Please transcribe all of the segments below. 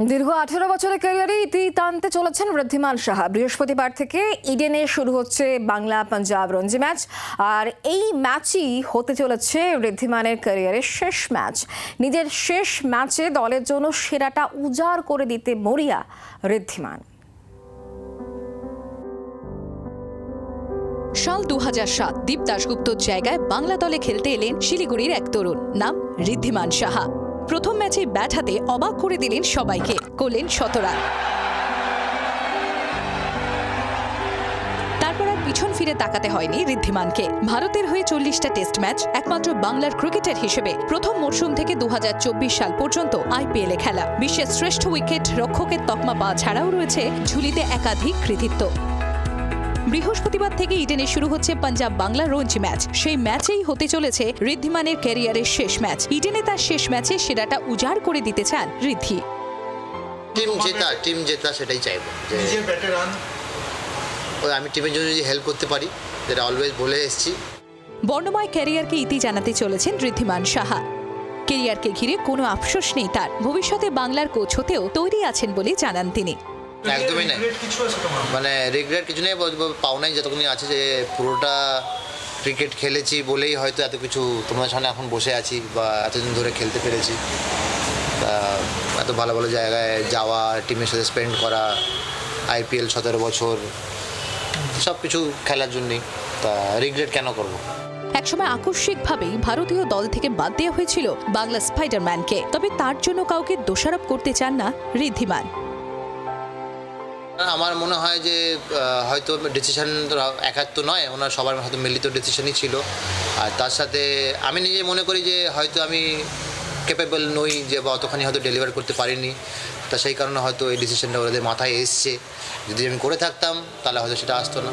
দীর্ঘ আঠেরো বছরের ক্যারিয়ারে ইতি টানতে চলেছেন ঋদ্ধিমান সাহা। বৃহস্পতিবার থেকে ইডেনে শুরু হচ্ছে বাংলা পাঞ্জাব রঞ্জি ম্যাচ। আর এই ম্যাচই হতে চলেছে ঋদ্ধিমানের ক্যারিয়ারের শেষ ম্যাচ। নিজের শেষ ম্যাচে দলের জন্য সেরাটা উজাড় করে দিতে মরিয়া ঋদ্ধিমান। সাল দু সাত দীপ দাশগুপ্তর জায়গায় বাংলা দলে খেলতে এলেন শিলিগুড়ির এক তরুণ। নাম ঋদ্ধিমান সাহা। প্রথম ম্যাচে ব্যাট হাতে অবাক করে দিলেন সবাইকে, করলেন শতরান। তারপর আর পিছন ফিরে তাকাতে হয়নি ঋদ্ধিমানকে। ভারতের হয়ে চল্লিশটা টেস্ট ম্যাচ, একমাত্র বাংলার ক্রিকেটার হিসেবে প্রথম মরশুম থেকে দু হাজার চব্বিশ সাল পর্যন্ত আইপিএল খেলা। বিশ্বের শ্রেষ্ঠ উইকেট রক্ষকের তকমা পাওয়া ছাড়াও রয়েছে ঝুলিতে একাধিক কৃতিত্ব। বৃহস্পতিবার থেকে ইডেনে শুরু হচ্ছে পাঞ্জাব বাংলা রঞ্জি ম্যাচ। সেই ম্যাচেই হতে চলেছে ঋদ্ধিমানের ক্যারিয়ারের শেষ ম্যাচ। ইডেনে তার শেষ ম্যাচে সেরাটা উজাড় করে দিতে চান ঋদ্ধি। টিম জেতা টিম জেতা সেটাই চাইব যে ব্যাটে রান। ওই আমি টিমের জন্য যদি হেল্প করতে পারি যেটা অলওয়েজ বলে এসেছি। বর্ণময় ক্যারিয়ারকে ইতি জানাতে চলেছেন ঋদ্ধিমান সাহা। কেরিয়ারকে ঘিরে কোনো আফসোস নেই তার। ভবিষ্যতে বাংলার কোচ হতেও তৈরি আছেন বলে জানান তিনি। একদমই নাই? মানে রিগ্রেট কিছু নেই বলব পাওনাই যতক্ষণ আছে যে পুরোটা ক্রিকেট খেলেছি বলেই হয়তো এত কিছু তোমার সামনে এখন বসে আছি বা এতদিন ধরে খেলতে পেরেছি। তা এত ভালো ভালো জায়গায় যাওয়া টিমের সাথে স্পেন্ড করা আইপিএল সতেরো বছর সব কিছু খেলার জন্যই। তা রিগ্রেট কেন করব? একসময় আকস্মিকভাবেই ভারতীয় দল থেকে বাদ দেওয়া হয়েছিল বাংলা স্পাইডারম্যানকে তবে তার জন্য কাউকে দোষারোপ করতে চান না ঋদ্ধিমান। আমার মনে হয় যে হয়তো ডিসিশন একার তো নয়, ওনার সবার হয়তো মিলিত ডিসিশনই ছিল। আর তার সাথে আমি নিজে মনে করি যে, হয়তো আমি ক্যাপেবল নই যে, বা অতখানি হয়তো ডেলিভার করতে পারিনি। তা সেই কারণে হয়তো এই ডিসিশনটা ওদের মাথায় এসছে। যদি আমি করে থাকতাম, তাহলে হয়তো সেটা আসতো না।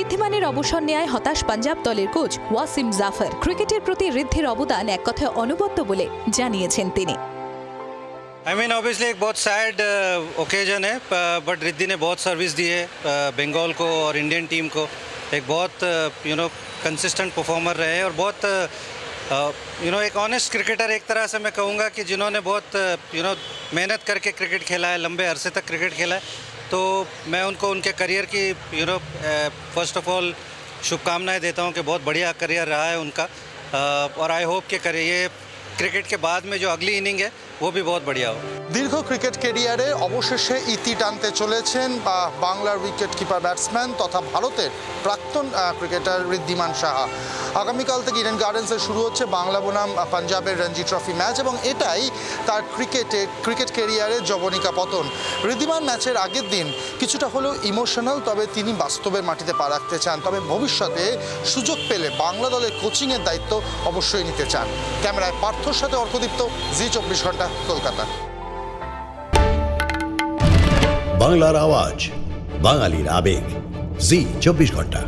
ঋদ্ধিমানের অবসর নেয় হতাশ পাঞ্জাব দলের কোচ ওয়াসিম জাফর। ক্রিকেটের প্রতি ঋদ্ধির অবদান এক কথায় অনবদ্য বলে জানিয়েছেন তিনি। आई मीन ऑब्वियसली एक बहुत सैड ओकेजन है बट रिद्धि ने बहुत सर्विस दी है बंगाल को और इंडियन टीम को। एक बहुत यू नो कंसिस्टेंट परफॉर्मर रहे और बहुत यू नो एक ऑनेस्ट क्रिकेटर एक तरह से मैं कहूँगा कि जिन्होंने बहुत यू नो मेहनत करके क्रिकेट खेला है लंबे अरसे तक क्रिकेट खेला है तो मैं उनको उनके करियर की you know first of all शुभकामनाएँ देता हूँ कि बहुत बढ़िया करियर रहा है उनका। Uh, और आई होप कि करिए क्रिकेट के बाद में जो अगली इनिंग है वो भी बहुत बढ़िया हो দীর্ঘ ক্রিকেট কেরিয়ারে অবশেষে ইতি টানতে চলেছেন বা বাংলার উইকেট কিপার ব্যাটসম্যান তথা ভারতের প্রাক্তন আহ, ক্রিকেটার ঋদ্ধিমান সাহা আগামীকাল থেকে ইডেন গার্ডেন্সে শুরু হচ্ছে বাংলা বনাম আহ, পাঞ্জাবের রঞ্জি ট্রফি ম্যাচ এবং এটাই তার ক্রিকেটে ক্রিকেট কেরিয়ারের জবনিকা পতন ঋদ্ধিমান ম্যাচের আগের দিন কিছুটা হলেও ইমোশনাল তবে তিনি বাস্তবের মাটিতে পা রাখতে চান তবে ভবিষ্যতে সুযোগ পেলে বাংলা দলের কোচিংয়ের দায়িত্ব অবশ্যই নিতে চান ক্যামেরায় পার্থর সাথে অর্কদীপ্ত জি চব্বিশ ঘন্টা কলকাতা। বাংলার আওয়াজ বাঙালির আবেগ। জি চব্বিশ ঘণ্টা।